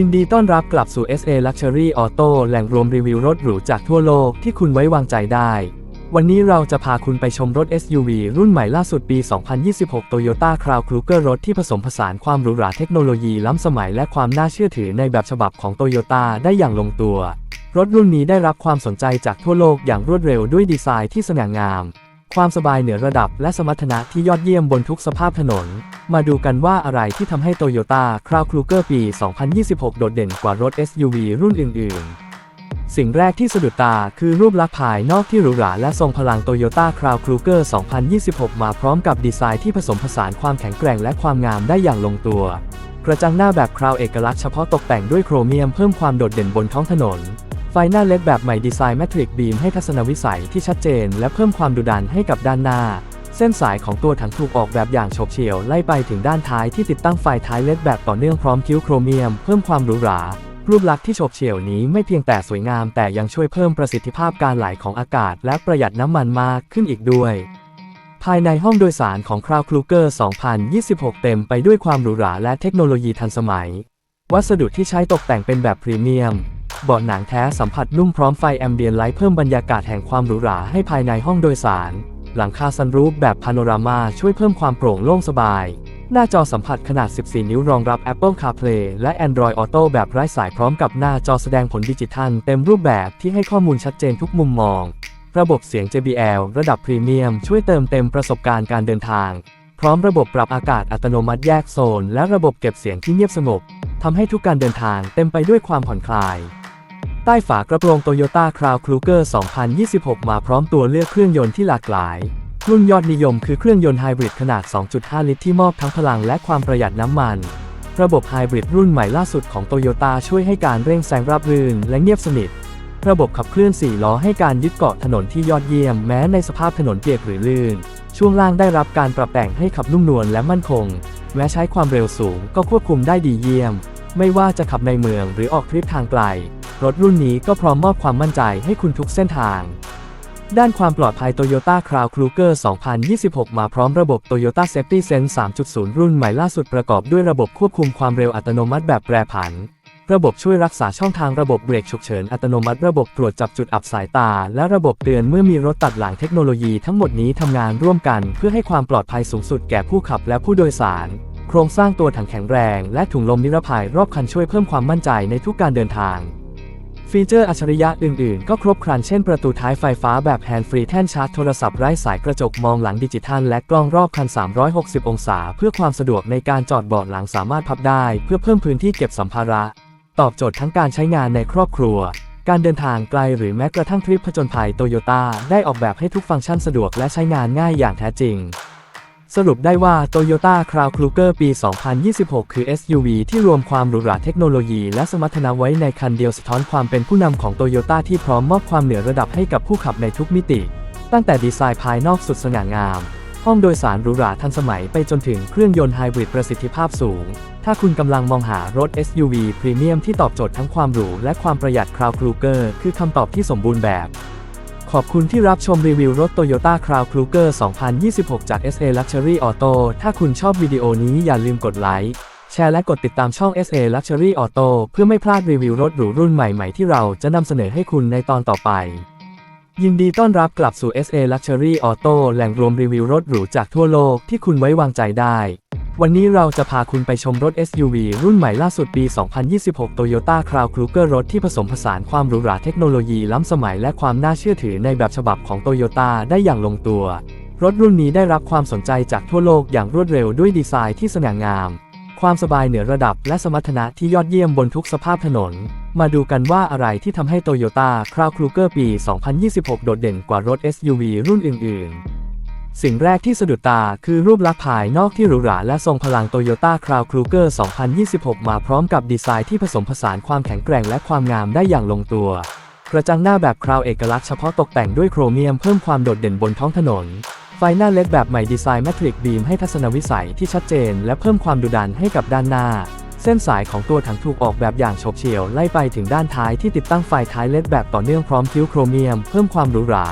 ยินดีต้อนรับกลับสู่ SA Luxury Auto แหล่งรวมรีวิวรถหรูจากทั่วโลกที่คุณไว้วางใจได้ วันนี้เราจะพาคุณไปชมรถ SUV รุ่นใหม่ล่าสุดปี 2026 Toyota Crown Kluger รถที่ผสมผสานความหรูหราเทคโนโลยีล้ำสมัยและความน่าเชื่อถือในแบบฉบับของ Toyota ได้อย่างลงตัว รถรุ่นนี้ได้รับความสนใจจากทั่วโลกอย่างรวดเร็วด้วยดีไซน์ที่สง่างาม ความสบายเหนือระดับและสมรรถนะที่ยอดเยี่ยมบนทุกสภาพถนน มาดูกันว่าอะไรที่ทำให้โตโยต้าคราวคลูเกอร์ปี 2026 โดดเด่นกว่ารถ SUV รุ่นอื่น ๆสิ่งแรกที่สะดุดตาคือรูปลักษณ์ภายนอกที่หรูหราและทรงพลังโตโยต้าคราวคลูเกอร์ 2026 มาพร้อมกับดีไซน์ที่ผสมผสานความแข็งแกร่งและความงามได้อย่างลงตัว กระจังหน้าแบบคราวเอกลักษณ์เฉพาะตกแต่งด้วยโครเมียมเพิ่มความโดดเด่นบนท้องถนน ไฟหน้าเลดแบบใหม่ดีไซน์แมทริกบีมให้ทัศนวิสัยที่ชัดเจน และเพิ่มความดุดันให้กับด้านหน้า เส้นสายของตัวถังถูกออกแบบอย่างโฉบเฉี่ยวไล่ไปถึงด้านท้ายที่ติดตั้งไฟท้ายเลดแบบต่อเนื่องพร้อมคิ้วโครเมียม เพิ่มความหรูหรารูปลักษณ์ที่โฉบเฉี่ยวนี้ไม่เพียงแต่สวยงามแต่ยังช่วยเพิ่มประสิทธิภาพการไหลของอากาศ และประหยัดน้ำมันมากขึ้นอีกด้วย ภายในห้องโดยสารของ Crown Kluger 2026 เต็มไปด้วยความหรูหราและเทคโนโลยีทันสมัย วัสดุที่ใช้ตกแต่งเป็นแบบพรีเมียม เบาะหนังแท้สัมผัสนุ่มพร้อมไฟแอมเบียนไลท์เพิ่มบรรยากาศแห่งความหรูหราให้ภายในห้องโดยสาร หลังคาซันรูฟแบบพาโนรามาช่วยเพิ่มความโปร่งโล่งสบาย หน้าจอสัมผัสขนาด 14 นิ้วรองรับ Apple CarPlay และ Android Auto แบบไร้สายพร้อมกับหน้าจอแสดงผลดิจิทัลเต็มรูปแบบที่ให้ข้อมูลชัดเจนทุกมุมมอง ระบบเสียง JBL ระดับพรีเมียมช่วยเติมเต็มประสบการณ์การเดินทางพร้อมระบบปรับอากาศอัตโนมัติแยกโซน และระบบเก็บเสียงที่เงียบสงบทำให้ทุกการเดินทางเต็มไปด้วยความผ่อนคลาย ใต้ฝากระโปรง Toyota Crown Kluger 2026 มาพร้อมตัวเลือกเครื่องยนต์ที่หลากหลายรุ่นยอดนิยมคือเครื่องยนต์ไฮบริดขนาด 2.5 ลิตรที่มอบทั้งพลังและความประหยัดน้ำมัน ระบบไฮบริดรุ่นใหม่ล่าสุดของ Toyota ช่วยให้การเร่งแซงราบรื่นและเงียบสนิท ระบบขับเคลื่อน 4 ล้อให้การยึดเกาะถนนที่ยอดเยี่ยมแม้ในสภาพถนนเปียกหรือลื่น ช่วงล่างได้รับการปรับแต่งให้ขับนุ่มนวลและมั่นคง แม้ใช้ความเร็วสูงก็ควบคุมได้ดีเยี่ยม ไม่ว่าจะขับในเมืองหรือออกทริปทางไกล รถรุ่นนี้ก็พร้อมมอบความมั่นใจให้คุณทุกเส้นทาง ด้านความปลอดภัย Toyota Crown Kluger 2026 มาพร้อมระบบ Toyota Safety Sense 3.0 รุ่นใหม่ล่าสุดประกอบด้วยระบบควบคุมความเร็วอัตโนมัติแบบแปรผัน ระบบช่วยรักษาช่องทางระบบเบรกฉุกเฉินอัตโนมัติระบบตรวจจับจุดอับสายตา และระบบเตือนเมื่อมีรถตัดหลังเทคโนโลยีทั้งหมดนี้ทำงานร่วมกัน เพื่อให้ความปลอดภัยสูงสุดแก่ผู้ขับและผู้โดยสารโครงสร้างตัวถังแข็งแรง และถุงลมนิรภัยรอบคันช่วยเพิ่มความมั่นใจในทุกการเดินทาง ฟีเจอร์อัจฉริยะอื่น ๆ ก็ครบครันเช่นประตูท้ายไฟฟ้าแบบแฮนด์ฟรีแท่นชาร์จโทรศัพท์ไร้สายกระจกมองหลังดิจิทัล และกล้องรอบคัน 360 องศา เพื่อความสะดวกในการจอดเบาะหลังสามารถพับได้ เพื่อเพิ่มพื้นที่เก็บสัมภาระ ตอบโจทย์ทั้งการใช้งานในครอบครัว การเดินทางไกลหรือแม้กระทั่งทริปผจญภัยโตโยต้าได้ออกแบบให้ทุกฟังก์ชันสะดวกและใช้งานง่ายอย่างแท้จริง สรุปได้ว่า Toyota Crown Kluger ปี 2026 คือ SUV ที่รวมความหรูหราเทคโนโลยีและสมรรถนะไว้ในคันเดียวสะท้อนความเป็นผู้นำของ Toyota ที่พร้อมมอบความเหนือระดับให้กับผู้ขับในทุกมิติ ตั้งแต่ดีไซน์ภายนอกสุดสง่างาม ห้องโดยสารหรูหราทันสมัยไปจนถึงเครื่องยนต์ไฮบริดประสิทธิภาพสูง ถ้าคุณกำลังมองหารถ SUV พรีเมียมที่ตอบโจทย์ทั้งความหรูและความประหยัด Crown Kluger คือคำตอบที่สมบูรณ์แบบ ขอบคุณที่รับชมรีวิวรถ Toyota Crown Kluger 2026 จาก SA Luxury Auto ถ้าคุณชอบวิดีโอนี้อย่าลืมกดไลค์ แชร์และกดติดตามช่อง SA Luxury Auto เพื่อไม่พลาดรีวิวรถหรูรุ่นใหม่ ๆ ที่เราจะนำเสนอให้คุณในตอนต่อไป ยินดีต้อนรับกลับสู่ SA Luxury Auto แหล่งรวมรีวิวรถหรูจากทั่วโลกที่คุณไว้วางใจได้ วันนี้เราจะพาคุณไปชมรถ SUV รุ่นใหม่ล่าสุดปี 2026 Toyota Crown Kluger รถที่ผสมผสานความหรูหราเทคโนโลยีล้ำสมัยและความน่าเชื่อถือในแบบฉบับของ Toyota ได้อย่างลงตัว รถรุ่นนี้ได้รับความสนใจจากทั่วโลกอย่างรวดเร็วด้วยดีไซน์ที่สง่างาม ความสบายเหนือระดับและสมรรถนะที่ยอดเยี่ยมบนทุกสภาพถนน มาดูกันว่าอะไรที่ทำให้ Toyota Crown Kluger ปี 2026 โดดเด่นกว่ารถ SUV รุ่นอื่น ๆ สิ่งแรกที่สะดุดตาคือรูปลักษณ์ภายนอกที่หรูหราและทรงพลัง Toyota Crown Kluger 2026 มาพร้อมกับดีไซน์ที่ผสมผสานความแข็งแกร่งและความงามได้อย่างลงตัว กระจังหน้าแบบคราวเอกลักษณ์เฉพาะตกแต่งด้วยโครเมียมเพิ่มความโดดเด่นบนท้องถนน ไฟหน้าเลดแบบใหม่ดีไซน์แมทริกบีมให้ทัศนวิสัยที่ชัดเจน และเพิ่มความดุดันให้กับด้านหน้า เส้นสายของตัวถังถูกออกแบบอย่างโฉบเฉี่ยวไล่ไปถึงด้านท้ายที่ติดตั้งไฟท้ายเล็ดแบบต่อเนื่องพร้อมคิ้วโครเมียม เพิ่มความหรูหรา